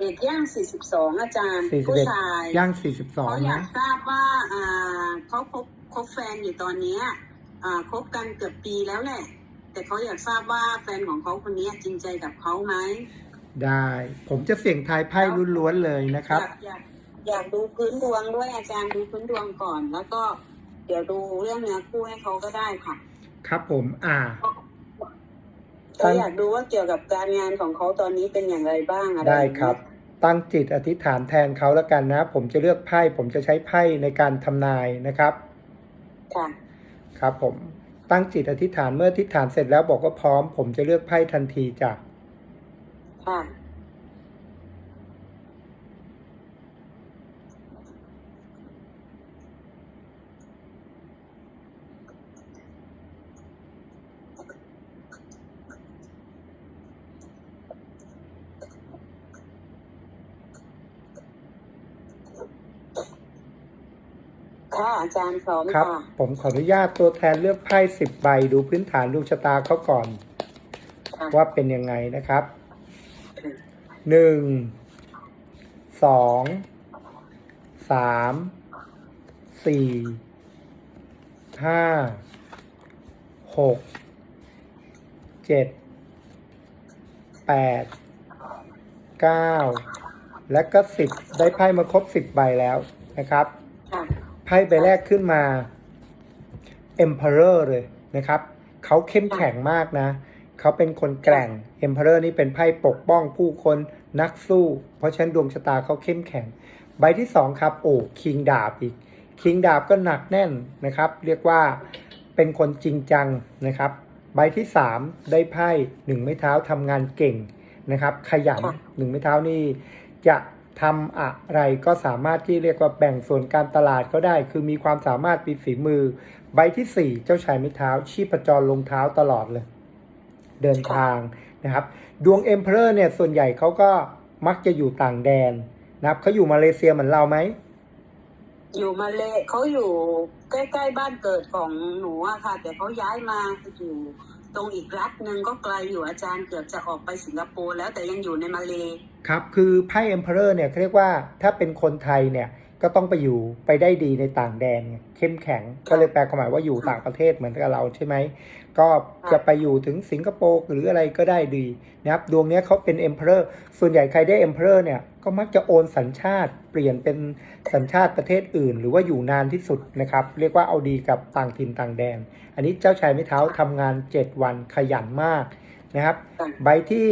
เอ็ดย่างสี่สิบสองอาจารย์สี่สิบผู้เอ็ดชายย่างสี่สิบสองเขาอยานะ กทราบว่าอ่าเขาคบคบแฟนอยู่ตอนเนี้ยอ่าคบกันเกือบปีแล้วแหละ แต่เขาอยากทราบว่าแฟนของเขาคนนี้จริงใจกับเขาไหม ได้ ผมจะเสี่ยงทายไพ่ล้วนๆเลยนะครับ อยากอยากอยากดูพื้นดวงด้วยอาจารย์ดูพื้นดวงก่อน แล้วก็เดี๋ยวดูเรื่องเนื้อคู่ให้เขาก็ได้ค่ะครับผม อ่า ก็อยากดูว่าเกี่ยวกับการงานของเขาตอนนี้เป็นอย่างไรบ้างอะไรได้อย่างเงี้ยครับ ตั้งจิตอธิษฐานแทนเขาแล้วกันนะ ผมจะเลือกไพ่ ผมจะใช้ไพ่ในการทำนายนะครับค่ะครับผมตั้งจิตอธิษฐานเมื่ออธิษฐานเสร็จแล้วบอกว่าพร้อม ผมจะเลือกไพ่ทันทีจ้ะค่ะ ค่ะอาจารย์พร้อมครับ ค่ะผมขออนุญาตตัวแทนเลือกไพ่สิบใบดูพื้นฐานดวงชะตาเขาก่อน ค่ะว่าเป็นยังไงนะครับ หนึ่ง สอง สาม สี่ ห้า หก เจ็ด แปด เก้า และก็สิบได้ไพ่มาครบสิบใบแล้วนะครับค่ะไพ่ใบแรกขึ้นมา Emperor เลยนะครับ เขาเข้มแข็งมากนะ เขาเป็นคนแกร่ง Emperor นี่เป็นไพ่ปกป้องผู้คนนักสู้ เพราะฉะนั้นดวงชะตาเขาเข้มแข็ง ใบที่สองครับ โอ้คิงดาบอีกคิงดาบก็หนักแน่นนะครับ เรียกว่าเป็นคนจริงจังนะครับ ใบที่สามได้ไพ่หนึ่งไม้เท้าทำงานเก่งนะครับ ขยันค่ะหนึ่งไม้เท้านี่จะ ทำอะไรก็สามารถที่เรียกว่าแบ่งส่วนการตลาดก็ได้ คือมีความสามารถมีฝีมือ ใบที่สี่เจ้าชายไม้เท้า ชีพจรลงเท้าตลอดเลย เดินทางนะครับ ดวงเอ็มเพอร์เนี่ยส่วนใหญ่เขาก็มักจะอยู่ต่างแดนนะครับเขาอยู่มาเลเซียเหมือนเราไหมอยู่มาเลเขาอยู่ใกล้ๆบ้านเกิดของหนูอะค่ะ แต่เขาย้ายมาอยู่ ตรงอีกรัฐหนึ่งก็ไกลอยู่อาจารย์เกือบจะออกไปสิงคโปร์แล้วแต่ยังอยู่ในมาเลครับคือไพ่เอ็มเพอร์เนี่ยเขาเรียกว่าถ้าเป็นคนไทยเนี่ยก็ต้องไปอยู่ไปได้ดีในต่างแดนเข้มแข็งก็เลยแปลความหมายว่าอยู่ต่างประเทศเหมือนกับเราใช่ไหมก็จะไปอยู่ถึงสิงคโปร์หรืออะไรก็ได้ดีนะครับดวงนี้เขาเป็นเอ็มเพอร์ส่วนใหญ่ใครได้เอ็มเพอร์เนี่ย ก็มักจะโอนสัญชาติเปลี่ยนเป็นสัญชาติประเทศอื่น หรือว่าอยู่นานที่สุดนะครับ เรียกว่าเอาดีกับต่างถิ่นต่างแดน อันนี้เจ้าชายไม้เท้าทำงาน 7 วันขยันมากนะครับ ใบที่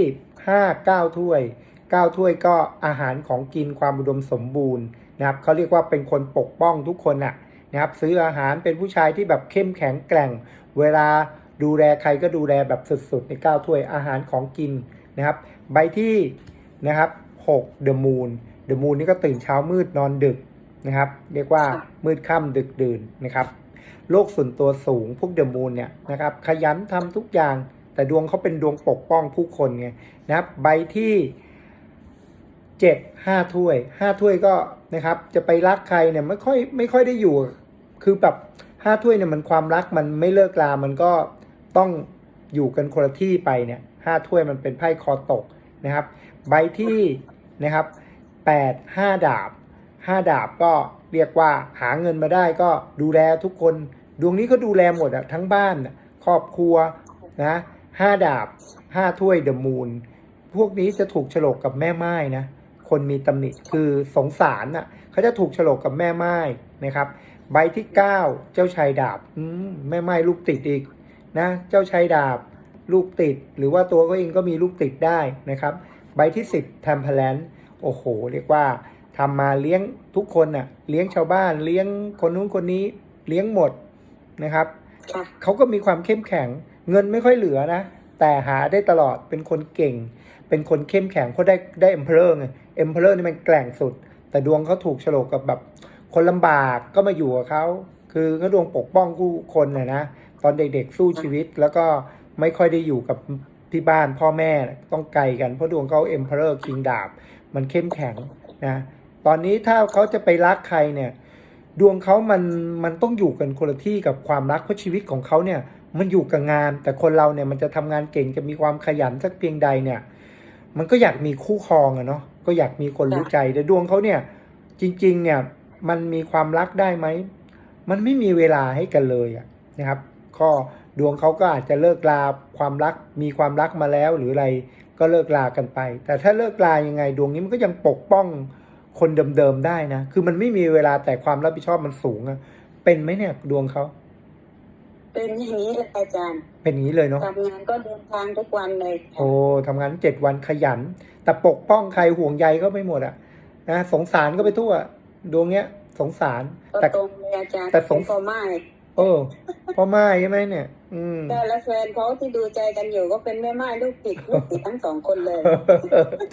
5 9 ถ้วย 9 ถ้วยก็อาหารของกินความอุดมสมบูรณ์นะครับเขาเรียกว่าเป็นคนปกป้องทุกคนน่ะนะครับซื้ออาหารเป็นผู้ชายที่แบบเข้มแข็งแกร่ง เวลาดูแลใครก็ดูแลแบบสุดๆใน 9 ถ้วยอาหารของกินนะครับ ใบที่นะครับ 6 The Moon The Moon นี่ก็ตื่นเช้ามืดนอนดึกนะครับ เรียกว่ามืดค่ำดึกดื่นนะครับ โลกส่วนตัวสูงพวกเดอะมูนเนี่ยนะครับ ขยันทำทุกอย่าง แต่ดวงเขาเป็นดวงปกป้องผู้คนไงนะครับ ใบที่เจ็ดห้าถ้วยห้าถ้วยก็นะครับ จะไปรักใครเนี่ยไม่ค่อยไม่ค่อยได้อยู่ คือแบบห้าถ้วยเนี่ยมันความรักมันไม่เลิกลา มันก็ต้องอยู่กันคนละที่ไปเนี่ยห้าถ้วยมันเป็นไพ่คอตกนะครับ ใบที่ นะครับแปดห้าดาบห้าดาบก็เรียกว่าหาเงินมาได้ก็ดูแลทุกคน ดวงนี้ก็ดูแลหมดอะทั้งบ้านครอบครัวนะห้าดาบห้าถ้วยเดอะมูนพวกนี้จะถูกฉลกกับแม่ไม้นะคนมีตำหนิคือสงสารน่ะเขาจะถูกฉลกกับแม่ไม้นะครับ ใบที่เก้าเจ้าชายดาบมแม่ไม้ลูกติดอีกนะเจ้าชายดาบลูกติด หรือว่าตัวเขาเองก็มีลูกติดได้นะครับ ใบที่สิบแทมเพลนโอ้โห เรียกว่าทำมาเลี้ยงทุกคนน่ะ เลี้ยงชาวบ้าน เลี้ยงคนนู้นคนนี้ เลี้ยงหมดนะครับค่ะเขาก็มีความเข้มแข็ง เงินไม่ค่อยเหลือนะ แต่หาได้ตลอด เป็นคนเก่ง เป็นคนเข้มแข็ง เพราะได้ได้เอ็มเพลอร์ไง เอ็มเพลอร์นี่มันแกร่งสุด แต่ดวงเขาถูกโฉลกกับแบบ คนลำบากก็มาอยู่กับเขา คือเขาดวงปกป้องผู้คนนะนะ ตอนเด็กๆสู้ชีวิต แล้วก็ไม่ค่อยได้อยู่กับ ที่บ้านพ่อแม่ต้องไกลกัน เพราะดวงเขาเอ็มเพลอร์คิงดาบมันเข้มแข็งนะตอนนี้ถ้าเขาจะไปรักใครเนี่ยดวงเขามันมันต้องอยู่กันคนละที่กับความรักเพราะชีวิตของเขาเนี่ยมันอยู่กับงาน แต่คนเราเนี่ยมันจะทำงานเก่งจะมีความขยันสักเพียงใดเนี่ย มันก็อยากมีคู่ครองอะเนาะก็อยากมีคนรู้ใจแต่ดวงเขาเนี่ยจริงๆเนี่ยมันมีความรักได้ไหมมันไม่มีเวลาให้กันเลยอะนะครับก็ ดวงเขาก็อาจจะเลิกลาความรักมีความรักมาแล้วหรืออะไรก็เลิกลากันไป แต่ถ้าเลิกลายังไง ดวงนี้มันก็ยังปกป้องคนเดิมๆได้นะ คือมันไม่มีเวลาแต่ความรับผิดชอบมันสูงอะเป็นไหมเนี่ยดวงเขาเป็นอย่างนี้เลยอาจารย์ เป็นอย่างนี้เลยเนาะทำงานก็เดินทางทุกวันเลยค่ะโอ้ทำงานเจ็ดวันขยัน แต่ปกป้องใครห่วงใยก็ไม่หมดอะนะสงสารก็ไปทั่ว ดวงเนี้ย สงสารก็แต่ตรงเลยอาจารย์แต่สงเป็นพ่อไม้เออพ่อไม้ใช่ไหมเนี่ย อืมแต่และแฟนเขาที่ดูใจกันอยู่ก็เป็นแม่ไม้ลูกติดลูกติดทั้งสองคนเลย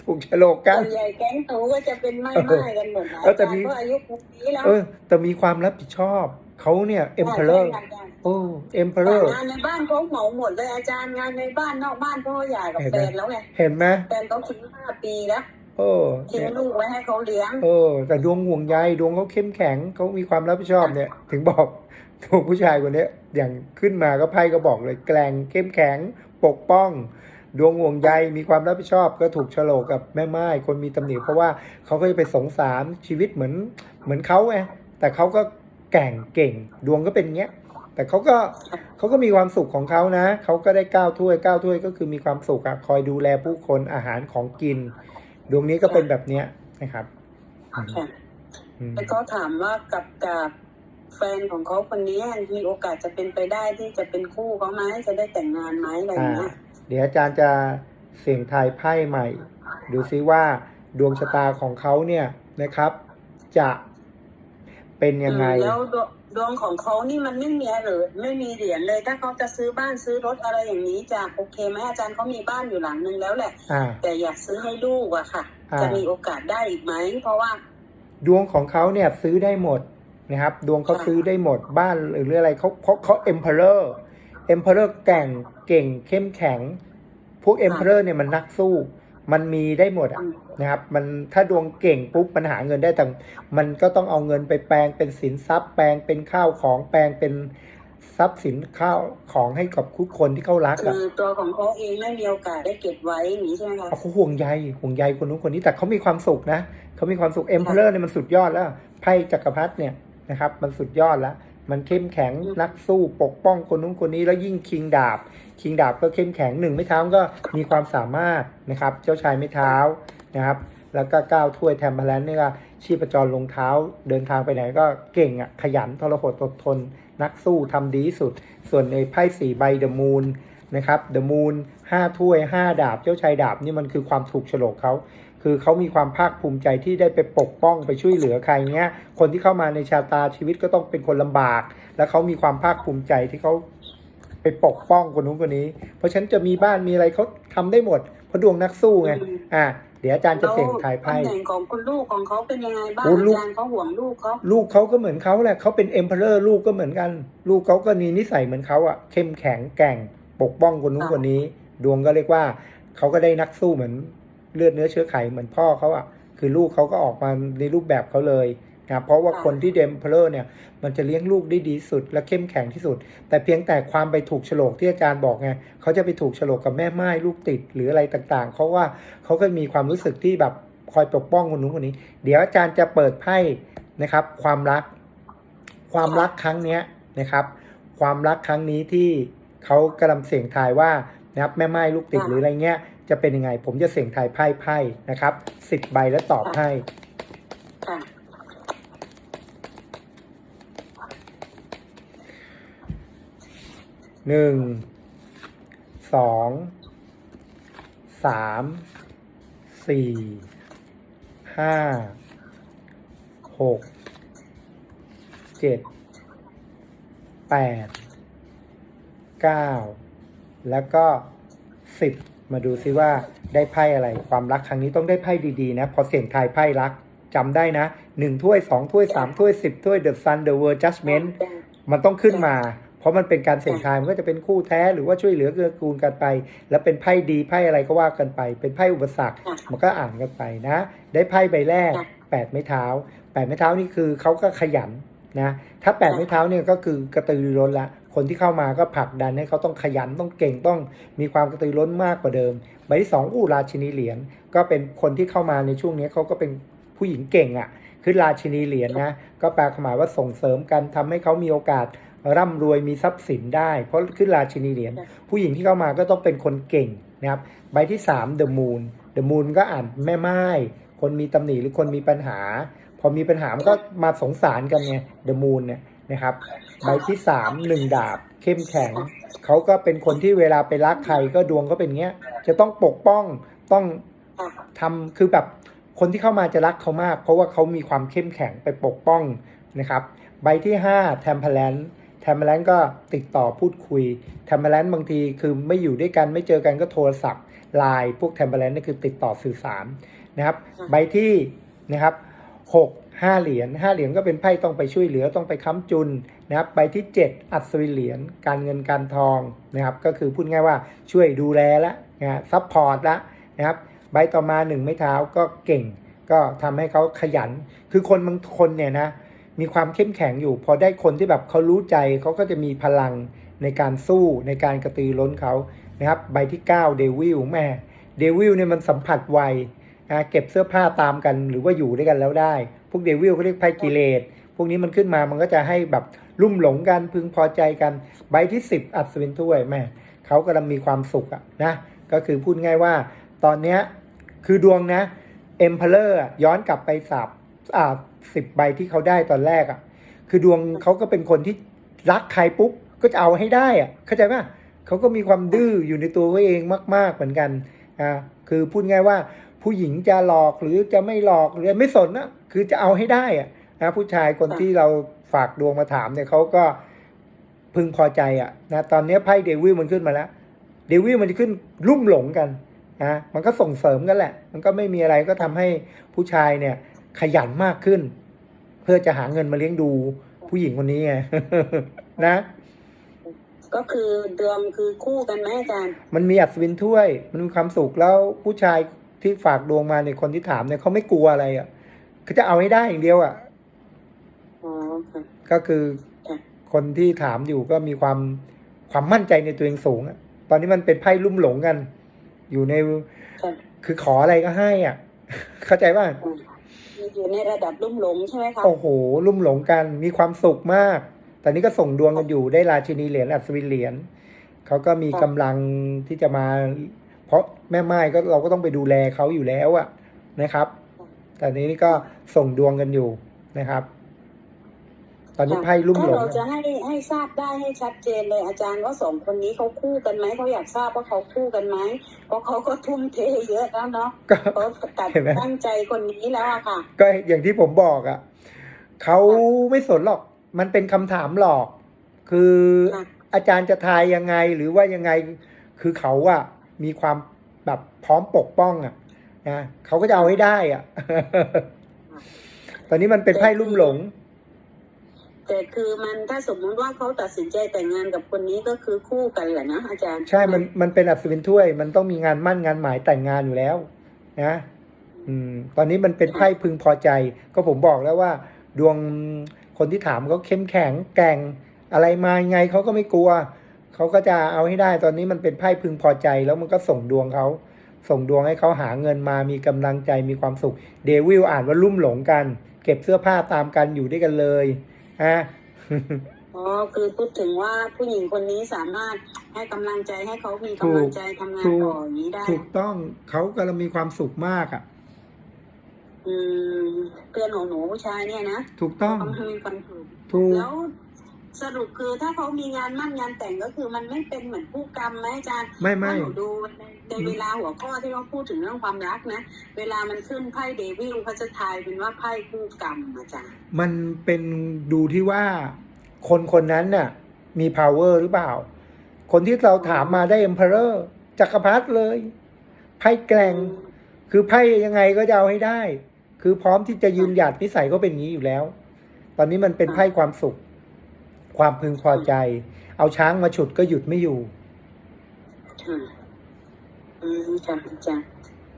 ถูกโฉลกกันส่วนใหญ่แก๊งหนูก็จะเป็นไม้ไม้กันหมดนะเอออาแต่จารมีย์ก็อายุปุ๊บนี้แล้วเออ แต่มีความรับผิดชอบเขาเนี่ยเอ็มเพลอร์ใช่อาจารย์โอ้เอ็มเพลอร์งานในบ้านเขาเหมาหมดเลยอาจารย์งานในบ้านนอกบ้านเขาก็หย่ากับเห็นไหมแฟนแล้วไงเห็นไหมแฟนเขาทิ้งห้าปีแล้วโอ้ทิ้งเนี่ยลูกไว้ให้เขาเลี้ยง เออ แต่ดวงห่วงใยดวงเขาเข้มแข็งเขามีความรับผิดชอบเนี่ย ถึงบอก ดวงผู้ชายคนเนี้ยอย่างขึ้นมาก็ไพ่ก็บอกเลยแกร่งเข้มแข็งปกป้อง ดวงห่วงใยมีความรับผิดชอบก็ถูกโฉลกกับแม่ไม้คนมีตำหนิเพราะว่าเขาก็จะไปสงสารชีวิตเหมือนเหมือนเขาไงแต่เขาก็แกร่งเก่ง ดวงก็เป็นอย่างเงี้ยแต่เขาก็เขาก็มีความสุขของเขานะเขาก็ได้เก้าถ้วยเก้าถ้วยก็คือมีความสุขอะคอยดูแลผู้คนอาหารของกิน ดวงนี้ก็เป็นแบบเนี้ยนะครับอืมค่ะอืมแล้วก็ถามว่ากับกับ แฟนของเขาคนนี้มีโอกาสจะเป็นไปได้ที่จะเป็นคู่เขาไหมจะได้แต่งงานไหมอะไรอย่างเงี้ยเดี๋ยวอาจารย์จะเสี่ยงทายไพ่ใหม่ ดูซิว่าดวงชะตาของเขาเนี่ยนะครับ จะเป็นยังไงอืมแล้วดวงดวงของเขานี่มันไม่มีหรือไม่มีเหรียญเลย ถ้าเขาจะซื้อบ้านซื้อรถอะไรอย่างนี้จะโอเคไหมอาจารย์เขามีบ้านอยู่หลังนึงแล้วแหละอ่าแต่อยากซื้อให้ลูกอะค่ะอ่าจะมีโอกาสได้อีกไหมเพราะว่า ดวงของเขาเนี่ยซื้อได้หมด นะครับ ดวงเขาค่ะซื้อได้หมดบ้านหรืออะไรเขาเพราะเขาเอ็มเพลอร์เอ็มเพลอร์แก่งเก่งเข้มแข็ง พวกเอ็มเพลอร์เนี่ยมันนักสู้ มันมีได้หมดอะอืมนะครับ มันถ้าดวงเก่งปุ๊บมันหาเงินได้แต่มันก็ต้องเอาเงินไปแปลงเป็นสินทรัพย์ แปลงเป็นข้าวของแปลงเป็นทรัพย์สินข้าวของให้กับทุกคนที่เขารักคือะอตัวของเขาเองไม่มีโอกาสได้เก็บไว้อย่างนี้ใช่ไหมคะเขาห่วงใยห่วงใยคนนู้นคนนี้แต่เขามีความสุขนะเขามีความสุขเอ็มเพลอร์เนี่ยมันสุดยอดแล้วไพ่จักรพรรดิเนี่ย นะครับ มันสุดยอดแล้วมันเข้มแข็งนักสู้ปกป้องคนนู้นคนนี้แล้วยิ่งคิงดาบ คิงดาบก็เข้มแข็งหนึ่งไม่เท้าก็มีความสามารถนะครับ เจ้าชายไม่เท้านะครับ แล้วก็ก้าวถ้วยแทมเพลนนี่ก็ชีพจรลงเท้า เดินทางไปไหนก็เก่งอะขยันทรหดอดทน นักสู้ทำดีที่สุด ส่วนในไพ่สี่ใบเดอะมูนนะครับเดอะมูนห้าถ้วยห้าดาบ เจ้าชายดาบนี่มันคือความถูกโฉลกเขา คือเขามีความภาคภูมิใจที่ได้ไปปกป้องไปช่วยเหลือใครเงี้ย คนที่เข้ามาในชาตาชีวิตก็ต้องเป็นคนลำบาก แล้วเขามีความภาคภูมิใจที่เขาไปปกป้องคนนู้นคนนี้ เพราะฉะนันจะมีบ้านมีอะไรเขาทำได้หมดเพราะดวงนักสู้ไงอืมอะเดี๋ยวอาจารย์จะเสี่ยงทายไพ่ตำแหน่งของคุณลูกของเขาเป็นยังไงบ้างโอ้ลูกอาจารย์เขาห่วงลูกเขาลูกเขาก็เหมือนเขาแหละเขาเป็นเอ็มเพลอร์ลูกก็เหมือนกัน ลูกเขาก็มีนิสัยเหมือนเขาอะเข้มแข็งแกร่ง ปกป้องคนนู้นคนนี้ ดวงก็เรียกว่าเขาก็ได้นักสู้เหมือน เลือดเนื้อเชื้อไขเหมือนพ่อเขาอะคือลูกเขาก็ออกมาในรูปแบบเขาเลยนะเพราะว่าคนที่เดมเพลอร์เนี่ย มันจะเลี้ยงลูกได้ดีสุดและเข้มแข็งที่สุด แต่เพียงแต่ความไปถูกโฉลกที่อาจารย์บอกไงเขาจะไปถูกโฉลกกับแม่ไม้ลูกติดหรืออะไรต่างๆ เขาว่าเขาก็มีความรู้สึกที่แบบคอยปกป้องคนนู้นคนนี้ เดี๋ยวอาจารย์จะเปิดไพ่นะครับ ความรัก ความรักครั้งเนี้ยนะครับ ความรักครั้งนี้ที่เขากำลังเสี่ยงทายว่านะครับแม่ไม้ลูกติดหรืออะไรเงี้ย จะเป็นยังไง ผมจะเสี่ยงทายไพ่ไพ่นะครับสิบใบแล้วตอบให้ค่ะหนึ่งสองสามสี่ห้าหกเจ็ดแปดเก้าแล้วก็สิบ มาดูซิว่าได้ไพ่อะไร ความรักครั้งนี้ต้องได้ไพ่ดีๆนะ พอเสี่ยงทายไพ่รักจำได้นะหนึ่งถ้วยสองถ้วยสามถ้วยสิบถ้วย The Sun The World Judgment มันต้องขึ้นมา เพราะมันเป็นการเสี่ยงทายมันก็จะเป็นคู่แท้หรือว่าช่วยเหลือเกื้อกูลกันไป แล้วเป็นไพ่ดีไพ่อะไรก็ว่ากันไป เป็นไพ่อุปสรรคมันก็อ่านกันไปนะ ได้ไพ่ใบแรกแปดไม้เท้าแปดไม้เท้านี่คือเขาก็ขยันนะถ้าแปดไม้เท้าเนี่ยก็คือกระตือรือร้นละ คนที่เข้ามาก็ผลักดันให้เขาต้องขยันต้องเก่งต้องมีความกระตือร้นมากกว่าเดิม ใบที่สองอู้ราชินีเหรียญก็เป็นคนที่เข้ามาในช่วงนี้เขาก็เป็นผู้หญิงเก่งอะ่ะคือราชินีเหรียญนะก็แปลความหมายว่าส่งเสริมกันทำให้เขามีโอกาสร่ำรวยมีทรัพย์สินได้ เพราะขึ้นราชินีเหรียญผู้หญิงที่เข้ามาก็ต้องเป็นคนเก่งนะครับใบที่3 The Moon The Moon ก็อ่านแม่ไม้คนมีตำหนิหรือคนมีปัญหา พอมีปัญหามันก็มาสงสารกันไง The Moon เนี่ยนะครับ ใบที่สามหนึ่งดาบเข้มแข็ง เขาก็เป็นคนที่เวลาไปรักใครก็ดวงก็เป็นเงี้ย จะต้องปกป้องต้องค่ะทำคือแบบคนที่เข้ามาจะรักเขามาก เพราะว่าเขามีความเข้มแข็งไปปกป้องนะครับ ใบที่5 t e m p e r a n c e t e m p e r a n c e ก็ติดต่อพูดคุย t e m p e r a n c e บางทีคือไม่อยู่ด้วยกันไม่เจอกันก็โทรศัพท์ไลน์พวก t e m p e r a n c e นี่คือติดต่อสื่อสารนะครับ ใบที่นะครับหก ห้าเหรียญห้าเหรียญก็เป็นไพ่ต้องไปช่วยเหลือต้องไปค้ำจุนนะครับใบที่ 7 อัศวินเหรียญการเงินการทองนะครับก็คือพูดง่ายว่าช่วยดูแลละนะซัพพอร์ตละนะครับใบต่อมาหนึ่งไม้เท้าก็เก่ง ก็ทำให้เขาขยัน คือคนบางคนเนี่ยนะมีความเข้มแข็งอยู่ พอได้คนที่แบบเขารู้ใจเขาก็จะมีพลังในการสู้ในการกระตือร้นเขานะครับใบที่ 9 เดวิลแม่เดวิลเนี่ยมันสัมผัสไว นะเก็บเสื้อผ้าตามกันหรือว่าอยู่ด้วยกันแล้วได้ พวกเดวิลเขาเรียกไพ่กิเลสพวกนี้มันขึ้นมามันก็จะให้แบบลุ่มหลงกันพึงพอใจกัน ใบที่ 10 อัศวินถ้วยแม่เขากำลังมีความสุขอะนะก็คือพูดง่ายว่าตอนเนี้ยคือดวงนะเอ็มเพลอร์ย้อนกลับไปสับอ่าสิบใบที่เขาได้ตอนแรกอะคือดวงเขาก็เป็นคนที่รักใครปุ๊บก็จะเอาให้ได้อะเข้าใจป่ะเขาก็มีความดื้ออยู่ในตัวเขาเองมาก ๆเหมือนกันอ่าคือพูดง่ายว่า ผู้หญิงจะหลอกหรือจะไม่หลอกหรือไม่สนนะคือจะเอาให้ได้อะนะผู้ชายคนที่เราฝากดวงมาถามเนี่ยเขาก็พึงพอใจอะนะตอนนี้ไพ่เดวิลมันขึ้นมาแล้วเดวิลมันจะขึ้นรุ่มหลงกันนะมันก็ส่งเสริมกันแหละ มันก็ไม่มีอะไรก็ทำให้ผู้ชายเนี่ย ขยันมากขึ้น เพื่อจะหาเงินมาเลี้ยงดูผู้หญิงคนนี้ไงนะ ก็คือเดิมคือคู่กันไหมอาจารย์ มันมีอัศวินถ้วย มันมีความสุขแล้วผู้ชาย ที่ฝากดวงมาเนี่ยคนที่ถามเนี่ยเขาไม่กลัวอะไรอะเขาจะเอาให้ได้อย่างเดียวอะอ๋อค่ะก็คือค่ะคนที่ถามอยู่ก็มีความความมั่นใจในตัวเองสูงอะ ตอนนี้มันเป็นไพ่ลุ่มหลงกัน อยู่ในค่ะคือขออะไรก็ให้อะ เข้าใจป่ะอืมอยู่ในระดับลุ่มหลงใช่ไหมคะโอ้โห ลุ่มหลงกันมีความสุขมากตอนนี้ก็ส่งดวงกันอยู่ได้ราชินีเหรียญอัศวินเหรียญเขาก็มีกำลังที่จะมา เพราะแม่ไม้ก็เราก็ต้องไปดูแลเขาอยู่แล้วอะนะครับ แต่นี้ก็ส่งดวงกันอยู่นะครับ ตอนนี้ไพ่ลุ่มหลถ้างเราจะให้ให้ทราบได้ให้ชัดเจนเลยอาจารย์ว่าสองคนนี้เขาคู่กันไหมเขาอยากทราบว่าเขาคู่กันไหมเพราะเขาก็ทุ่มเทเยอะแล้วเนาะก็เขาตัดเห็นไหมตั้งใจคนนี้แล้วอะค่ะ ก็อย่างที่ผมบอกอะ่ะเขาไม่สนหรอก มันเป็นคำถามหลอก คือค่ะอาจารย์จะทายยังไงหรือว่ายังไง คือเขาอะ มีความแบบพร้อมปกป้องอะนะเขาก็จะเอาให้ได้อะตอนนี้มันเป็นไพ่ลุ่มหลง แต่คือมันถ้าสมมุติว่าเขาตัดสินใจแต่งงานกับคนนี้ก็คือคู่กันแหละนะอาจารย์ ใช่ มันมันเป็นอัศวินถ้วย มันต้องมีงานมั่นงานหมายแต่งงานอยู่แล้ว นะอืมตอนนี้มันเป็นไพ่พึงพอใจ ก็ผมบอกแล้วว่า ดวงคนที่ถามเขาเข้มแข็งแกร่งอะไรมายังไงเขาก็ไม่กลัว เขาก็จะเอาให้ได้ตอนนี้มันเป็นไพ่พึงพอใจแล้วมันก็ส่งดวงเขาส่งดวงให้เขาหาเงินมามีกำลังใจมีความสุข เดวิลอ่านว่าลุ่มหลงกัน เก็บเสื้อผ้าตามกันอยู่ด้วยกันเลยฮะอ๋อคือพูดถึงว่าผู้หญิงคนนี้สามารถให้กำลังใจให้เขามีกำลังใจทำงานถูกต่ออย่างนี้ได้ ถูกต้องเขากำลังมีความสุขมากอะอืมเพื่อนของหนูผู้ชายเนี่ยนะถูกต้องกำลังมีความสุขถูกแล้ว สรุปคือถ้าเขามีงานมั่นงานแต่งก็คือมันไม่เป็นเหมือนคู่กรรมไหมอาจารย์ไม่ไม่ถ้าหนูดูในในเวลาหัวข้อที่เขาพูดถึงเรื่องความรักนะ เวลามันขึ้นไพ่เดวิลเขาจะทายเป็นว่าไพ่คู่กรรมอาจารย์มันเป็นดูที่ว่าคนคนนั้นน่ะมี power หรือเปล่า คนที่เราถามมาได้ emperor จักรพรรดิเลยไพ่แกร่งคือไพ่ยังไงก็จะเอาให้ได้ คือพร้อมที่จะยืนหยัดนิสัยก็เป็นอย่างนี้อยู่แล้ว ตอนนี้มันเป็นไพ่ความสุข ความพึงพอใจ เอาช้างมาฉุดก็หยุดไม่อยู่ค่ะอืมค่ะอาจารย์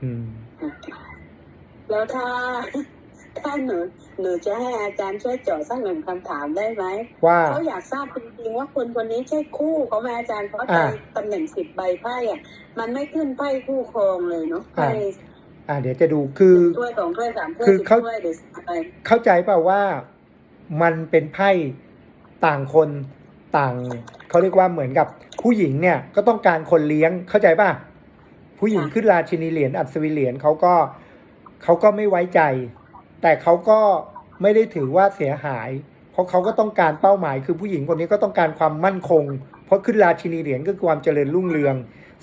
อืมค่ะแล้วถ้าถ้าหนูหนูจะให้อาจารย์ช่วยเจาะสักหนึ่งคำถามได้ไหมว่าเขาอยากทราบจริงๆว่าคนคนนี้ใช่คู่เขาไหมอาจารย์เพราะในอ่าตำแหน่งสิบใบไพ่อะมันไม่ขึ้นไพ่คู่ครองเลยเนาะอ่าไพ่อ่าเดี๋ยวจะดูคือถ้วยสองถ้วยสามถ้วยคือสิบเขาถ้วยหรืออะไรเข้าใจเปล่าว่ามันเป็นไพ่ ต่างคนต่างเขาเรียกว่าเหมือนกับผู้หญิงเนี่ยก็ต้องการคนเลี้ยงเข้าใจป่ะผู้หญิงขึ้นราชินีเหรียญอัศวินเหรียญเขาก็เขาก็ไม่ไว้ใจ แต่เขาก็ไม่ได้ถือว่าเสียหาย เพราะเขาก็ต้องการเป้าหมาย คือผู้หญิงคนนี้ก็ต้องการความมั่นคง เพราะขึ้นราชินีเหรียญก็คือความเจริญรุ่งเรือง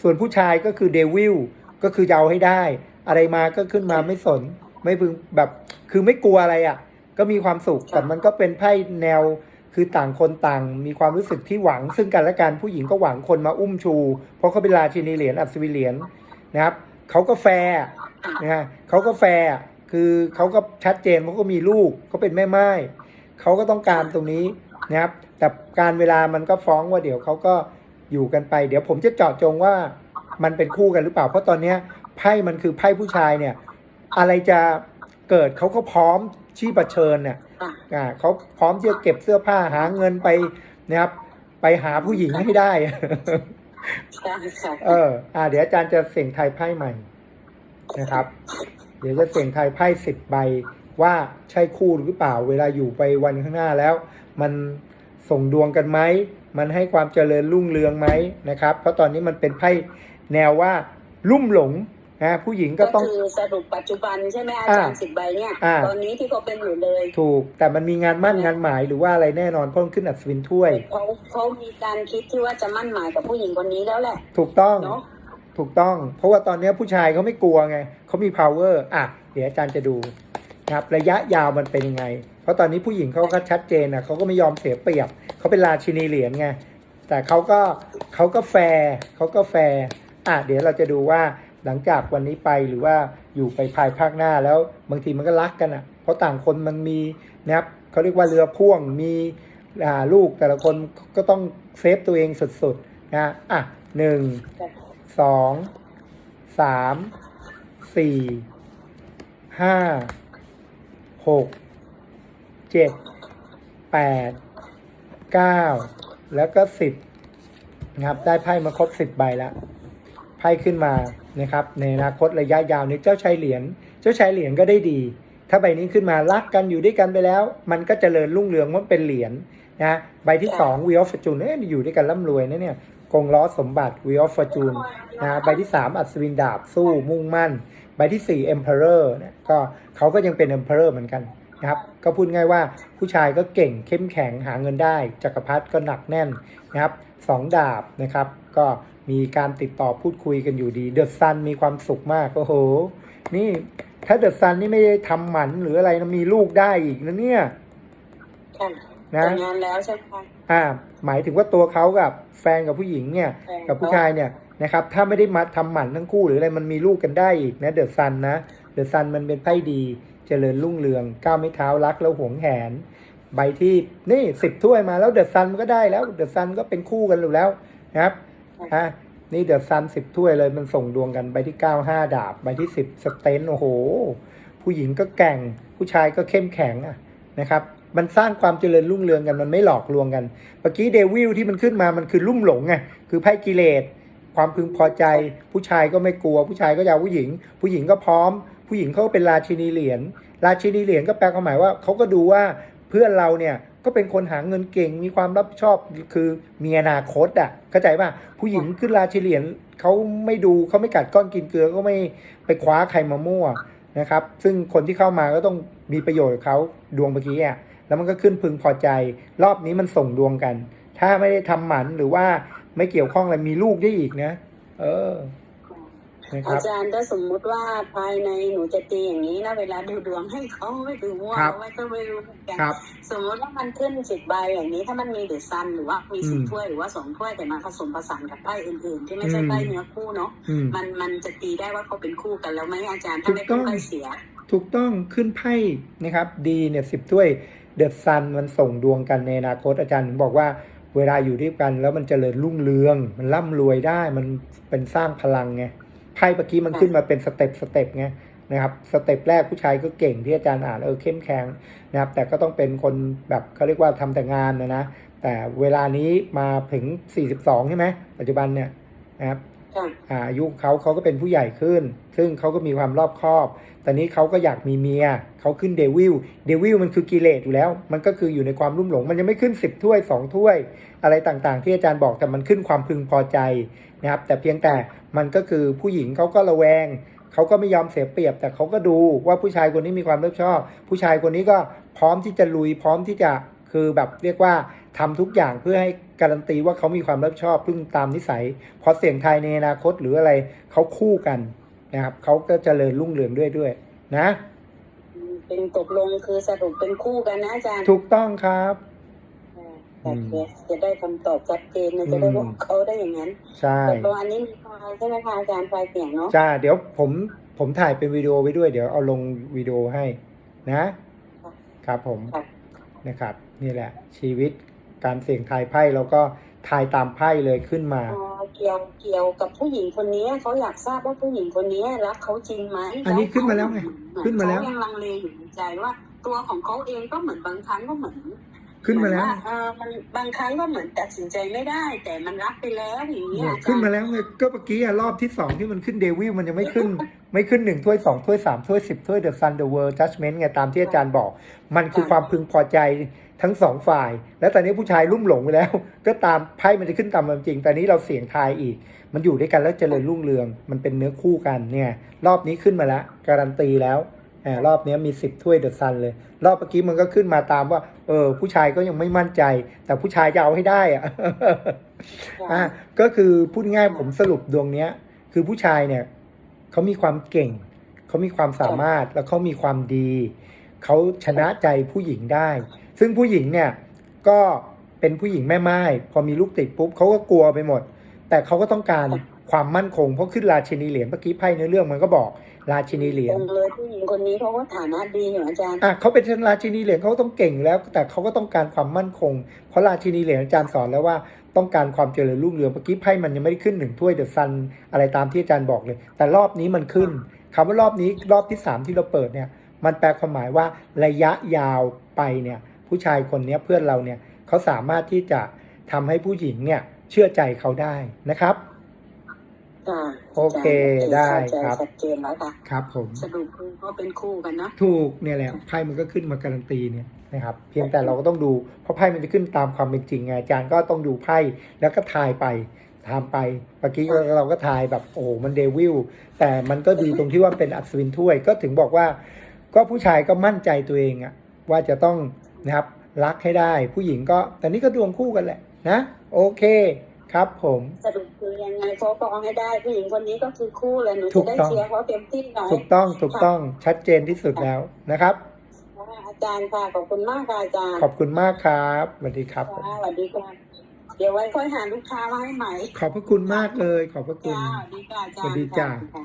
ส่วนผู้ชายก็คือเดวิลก็คือจะเอาให้ได้ อะไรมาก็ขึ้นมาไม่สน ไม่พึงแบบคือไม่กลัวอะไรอะ่ะ ก็มีความสุขแต่มันก็เป็นไพ่แนว คือต่างคนต่างมีความรู้สึกที่หวัง ซึ่งกันและกันผู้หญิงก็หวังคนมาอุ้มชู เพราะเขาเป็นราชินีเหรียญอัศวิเหรียญนะครับเขาก็แฟร์นะฮะเขาก็แฟร์คือเขาก็ชัดเจนเขาก็มีลูกเขาเป็นแม่ไม้เขาก็ต้องการตรงนี้นะครับ แต่การเวลามันก็ฟ้องว่าเดี๋ยวเขาก็อยู่กันไป เดี๋ยวผมจะเจาะจงว่ามันเป็นคู่กันหรือเปล่า เพราะตอนเนี้ยไพ่มันคือไพ่ผู้ชายเนี่ย อะไรจะเกิดเขาก็พร้อม ชี้ประเชิญเนี่ยค่ะอ่าเขาพร้อมที่จะเก็บเสื้อผ้าหาเงินไปนะครับ ไปหาผู้หญิงให้ได้ใช่ค่ะเออ อ่า เดี๋ยวอาจารย์จะเสี่ยงทายไพ่ใหม่นะครับ เดี๋ยวจะเสี่ยงทายไพ่สิบใบว่าใช่คู่หรือเปล่า เวลาอยู่ไปวันข้างหน้าแล้ว มันส่งดวงกันไหม มันให้ความเจริญรุ่งเรืองไหมนะครับ เพราะตอนนี้มันเป็นไพ่แนวว่า ลุ่มหลง นะผู้หญิงก็ก็ต้อง คือสรุปปัจจุบันใช่ไหมอาจารย์อ่าสิบใบเนี่ย อ่า ตอนนี้ที่เขาเป็นอยู่เลยถูก แต่มันมีงานมั่นงานหมายหรือว่าอะไรแน่นอนเพราะมันขึ้นอัศวินถ้วย เขาเขามีการคิดที่ว่าจะมั่นหมายกับผู้หญิงคนนี้แล้วแหละ ถูกต้อง เนาะถูกต้อง เพราะว่าตอนนี้ผู้ชายเขาไม่กลัวไงเขามี power อะ เดี๋ยวอาจารย์จะดูนะครับระยะยาวมันเป็นยังไง เพราะตอนนี้ผู้หญิงเขาก็ชัดเจนนะเขาก็ไม่ยอมเสียเปรียบเขาเป็นราชินีเหรียญไงแต่เขาก็เขาก็แฟร์เขาก็แฟร์อะเดี๋ยวเราจะดูว่า หลังจากวันนี้ไปหรือว่าอยู่ไปภายภาคหน้าแล้วบางทีมันก็รักกันอะ เพราะต่างคนมันมีนะครับเขาเรียกว่าเรือพ่วงมีลูกแต่ละคนก็ต้องเซฟตัวเองสุดๆนะอะหนึ่งสองสามสี่ห้าหกเจ็ดแปดเก้าแล้วก็สิบนะครับได้ไพ่มาครบสิบใบแล้ว ไพ่ขึ้นมานะครับในอนาคตระยะยาวนี้เจ้าชายเหรียญเจ้าชายเหรียญก็ได้ดี ถ้าใบนี้ขึ้นมารักกันอยู่ด้วยกันไปแล้ว มันก็จเจริญรุ่งเรืองว่าเป็นเหรียญนะใบที่สองวีออฟฟอร์จูนเอ๊ะอยู่ด้วยกันร่ำรวยนะเนี่ยกงล้อสมบัติ Wheel of Fortune นะใบที่ 3 อัศวินดาบสู้มุ่งมั่น ใบที่ 4 Emperor เนี่ยก็เขาก็ยังเป็น Emperor เหมือนกันนะครับก็พูดง่ายว่าผู้ชายก็เก่งเข้มแข็งหาเงินได้ จักรพรรดิก็หนักแน่นนะครับสองดาบนะครับ ก็ มีการติดต่อพูดคุยกันอยู่ดี เดอะซันมีความสุขมากโอ้โห นี่ถ้าเดอะซันนี่ไม่ได้ทำหมันหรืออะไรนะมีลูกได้อีกนะเนี่ยค่ะนะแต่งงานแล้วใช่ไหมคะ อ่าหมายถึงว่าตัวเขากับแฟนกับผู้หญิงเนี่ยแฟนกับผู้ชายเนี่ยนะครับถ้าไม่ได้มาทำหมันทั้งคู่หรืออะไรมันมีลูกกันได้อีกนะเดอะซันนะเดอะซันมันเป็นไพ่ดี เจริญรุ่งเรืองก้าวไม่เท้ารักแล้วหวงแหน ใบที่นี่สิบถ้วยมาแล้วเดอะซันก็ได้แล้วเดอะซันก็เป็นคู่กันอยู่แล้วนะครับ อะนี่เดอะซันสิบถ้วยเลยมันส่งดวงกันใบที่เก้าห้าดาบใบที่สิบสเตนโอ้โห ผู้หญิงก็แก่ง ผู้ชายก็เข้มแข็งอะนะครับ มันสร้างความเจริญรุ่งเรืองกันมันไม่หลอกลวงกันเมื่อกี้เดวิลที่มันขึ้นมามันคือลุ่มหลงไงคือไพ่กิเลสความพึงพอใจ ผู้ชายก็ไม่กลัว ผู้ชายก็จะเอาผู้หญิง ผู้หญิงก็พร้อม ผู้หญิงเขาเป็นราชินีเหรียญราชินีเหรียญก็แปลความหมายว่าเขาก็ดูว่าเพื่อนเราเนี่ย ก็เป็นคนหาเงินเก่งมีความรับผิดชอบคือมีอนาคตอะเข้าใจป่ะผู้หญิงขึ้นราชิเหรียญเขาไม่ดูเขาไม่กัดก้อนกินเกลือก็ไม่ไปคว้าใครมามั่วนะครับ ซึ่งคนที่เข้ามาก็ต้องมีประโยชน์กับเขาดวงเมื่อกี้อะแล้วมันก็ขึ้นพึงพอใจ รอบนี้มันส่งดวงกัน ถ้าไม่ได้ทำหมันหรือว่าไม่เกี่ยวข้องอะไรมีลูกได้อีกนะ เออ อารับจารย์ถ้าสมมุติว่าภายในหนูจะตีอย่างนี้นะเวลาดูดวงให้เขาไม่ดูมั่วครับไม่ก็ไม่รู้เหมือนกันครับสมมติว่ามันขึ้นสิบใบอย่างนี้ถ้ามันมีเดอะซันหรือว่ามีสิบอืมถ้วยหรือว่าสองถ้วยแต่มาผสมผสานกับไพ่อื่นๆ ที่ไม่ใช่อืมไพ่เนื้อคู่เนาะอืมมันมันจะตีได้ว่าเขาเป็นคู่กันแล้วไหมอาจารย์ถูถ้ากไม่ต้เป็อนงไพ่เสีย ถูกต้องขึ้นไพ่นะครับดีเนี่ยสิบถ้วยเดอะซันมันส่งดวงกันในอนาคตอาจารย์ถึงบอกว่าเวลาอยู่ด้วยกันแล้วมันเจริญรุ่งเรือง มันร่ำรวยได้มันเป็นสร้างพลังไง ไพ่เมื่อกี้มันขึ้นมาเป็นสเต็ปสเต็ปไงนะครับสเต็ปแรกผู้ชายก็เก่งที่อาจารย์อ่านเออเข้มแข็งนะครับ แต่ก็ต้องเป็นคนแบบเขาเรียกว่าทำแต่งานนะนะแต่เวลานี้มาถึง 42 ใช่ไหมปัจจุบันเนี่ยนะครับค่ะอาอายุเขาเขาก็เป็นผู้ใหญ่ขึ้น ซึ่งเขาก็มีความรอบคอบ ตอนนี้เขาก็อยากมีเมีย เขาขึ้นเดวิล เดวิลมันคือกิเลสอยู่แล้ว มันก็คืออยู่ในความรุ่มหลง มันยังไม่ขึ้น10ถ้วย2ถ้วย อะไรต่างๆ ที่อาจารย์บอกแต่มันขึ้นความพึงพอใจ นะครับแต่เพียงแต่มันก็คือผู้หญิงเขาก็ระแวงเขาก็ไม่ยอมเสียเปรียบ แต่เขาก็ดูว่าผู้ชายคนนี้มีความรับผิดชอบ ผู้ชายคนนี้ก็พร้อมที่จะลุยพร้อมที่จะคือแบบเรียกว่าทำทุกอย่างเพื่อให้การันตีว่าเขามีความรับผิดชอบพึ่งตามนิสัยพอเสี่ยงทายในอนาคตหรืออะไรเขาคู่กันนะครับเขาก็เจริญรุ่งเรืองด้วยด้วย นะ เป็นตกลงคือสรุปเป็นคู่กันนะอาจารย์ ถูกต้องครับ แต่เดี๋ยวจะได้คำตอบชัดเจนนะจะได้บอกเขาได้อย่างนั้นใช่แต่ตัวอันนี้มีไฟล์ใช่ไหมคะอาจารย์ไฟล์เสียงเนาะจ้าเดี๋ยวผมผมถ่ายเป็นวิดีโอไว้ด้วย เดี๋ยวเอาลงวิดีโอให้นะ ครับผมค่ะนะครับ นี่แหละ ชีวิตการเสี่ยงทายไพ่แล้วก็ทายตามไพ่เลยขึ้นมาอ๋อเกี่ยวเกี่ยวกับผู้หญิงคนนี้เขาอยากทราบว่าผู้หญิงคนนี้รักเขาจริงไหมอันนี้ขึ้นมาแล้วไงเหอขึ้นมาแล้วเขายังลังเลอยู่ในใจว่า ตัวของเขาเองก็เหมือนบางครั้งก็เหมือน ขึ้นมาแล้วเหอนเออมันบางครั้งก็เหมือนตัดสินใจไม่ได้ แต่มันรักไปแล้วอย่างนี้ยเนี่ยอาจารย์ขึ้นมาแล้วไงก็เมื่อกี้อะรอบที่สองที่มันขึ้นเดวิลมันยังไม่ขึ้น ไม่ขึ้นหนึ่งถ้วยสองถ้วยสามถ้วยสิบถ้วยเดอะซันเดอะเวิร์จัดเมนต์ไงตามที่อาจารย์บอก มันคือความพึงพอใจทั้งสองฝ่าย แล้วตอนนี้ผู้ชายลุ่มหลงไปแล้ว ก็ตามไพ่มันจะขึ้นตามความจริงแต่นี้เราเสี่ยงทายอีก มันอยู่ด้วยกันแล้วเจริญรุ่งเรือง มันเป็นเนื้อคู่กันเนี่ย รอบนี้ขึ้นมาแล้วการันตีแล้วอ่า รอบนี้มีสิบถ้วยเดอะซันเลย รอบเมื่อกี้มันก็ขึ้นมาตามว่า เออ ผู้ชายก็ยังไม่มั่นใจ แต่ผู้ชายจะเอาให้ได้อะอะก็คือพูดง่ายผมสรุปดวงเนี้ย คือผู้ชายเนี่ยเขามีความเก่ง เขามีความสามารถแล้วเขามีความดี เขาชนะใจผู้หญิงได้ ซึ่งผู้หญิงเนี่ยก็เป็นผู้หญิงแม่ไม้พอมีลูกติดปุ๊บเขาก็กลัวไปหมด แต่เขาก็ต้องการ ความมั่นคงเพราะขึ้นราชินีเหรียญเมื่อกี้ไพ่ในเรื่องมันก็บอกราชินีเหรียตญรงเลยผู้หญิงคนนี้เขาก็ฐานะดีอยู่อาจารย์อะเขาเป็นราชินีเหรียญเขาก็ต้องเก่งแล้ว แต่เขาก็ต้องการความมั่นคง เพราะราชินีเหรียญอาจารย์สอนแล้วว่าต้องการความเจริญรุ่งเรืองเมื่อกี้ไพ่มันยังไม่ได้ขึ้นหนึ่งถ้วยเดอะซันอะไรตามที่อาจารย์บอกเลย แต่รอบนี้มันขึ้นคำว่ารอบนี้รอบที่สามที่เราเปิดเนี่ย มันแปลความหมายว่าระยะยาวไปเนี่ยผู้ชายคนเนี้ยเพื่อนเราเนี่ยเขาสามารถที่จะทำให้ผู้หญิงเนี่ยเชื่อใจเขาได้นะครับ ค่ะโอเคได้เข้าใจครับ ชัดเจนแล้วค่ะครับผม สรุปคือก็เป็นคู่กันเนาะถูกเนี่ยแหละไพ่มันก็ขึ้นมาการันตีเนี่ยนะครับเพียงแต่เราก็ต้องดูเพราะไพ่มันจะขึ้นตามความเป็นจริงไงอาจารย์ก็ต้องดูไพ่แล้วก็ทายไปทำไปเมื่อกี้เราก็ทายแบบโอ้โหมันเดวิลแต่มันก็ดีตรงที่ว่าเป็นอัศวินถ้วยก็ถึงบอกว่า ก็ผู้ชายก็มั่นใจตัวเองอะว่าจะต้องนะครับรักให้ได้ผู้หญิงก็แต่นี่ก็ดวงคู่กันแหละนะ โอเค ครับผมสรุปคือยังไงเขาก็เอาให้ได้ผู้หญิงคนนี้ก็คือคู่เลยหนูถูจะกได้ต้องเชียร์เขาเต็มที่หน่อยถูกต้องถูกต้องชัดเจนที่สุดแล้วนะครับค่ะอาจารย์ค่ะขอบคุณมากค่ะอาจารย์ขอบคุณมากครับสวัสดีครับผมค่ะสวัสดีค่ะเดี๋ยวไว้ค่อยหาลูกค้ามาให้ใหม่ ขอบพระคุณมากเลย ขอบพระคุณจ้าสวัสดีค่ะอาจารย์สวัสดีจ้าค่ะ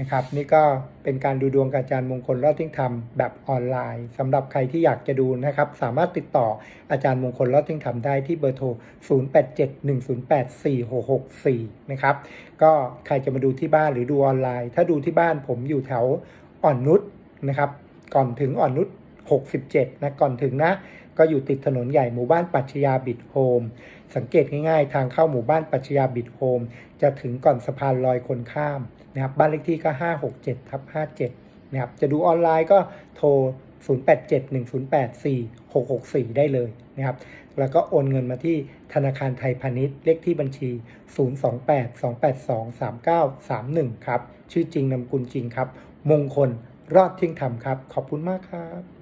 นะครับ นี่ก็เป็นการดูดวงกับอาจารย์มงคลรอดทิ้งธรรมแบบออนไลน์สำหรับใครที่อยากจะดูนะครับ สามารถติดต่ออาจารย์มงคลรอดทิ้งธรรมได้ที่เบอร์โทร 0871084664 นะครับ ก็ใครจะมาดูที่บ้านหรือดูออนไลน์ ถ้าดูที่บ้านผมอยู่แถวอ่อนนุชนะครับ ก่อนถึงอ่อนนุช67 นะ ก่อนถึงนะ ก็อยู่ติดถนนใหญ่หมู่บ้านปัชญาบิดโฮม สังเกตง่ายๆ ทางเข้าหมู่บ้านปัชญาบิดโฮม จะถึงก่อนสะพานลอยคนข้าม นะครับบ้านเลขที่ก็ 567ทับ57นะครับจะดูออนไลน์ก็โทร 0871084664 ได้เลยนะครับแล้วก็โอนเงินมาที่ธนาคารไทยพาณิชย์เลขที่บัญชี 028-282-3931 ครับ ชื่อจริงนามกุลจริงครับ มงคลรอดเที่ยงธรรมครับ ขอบคุณมากครับ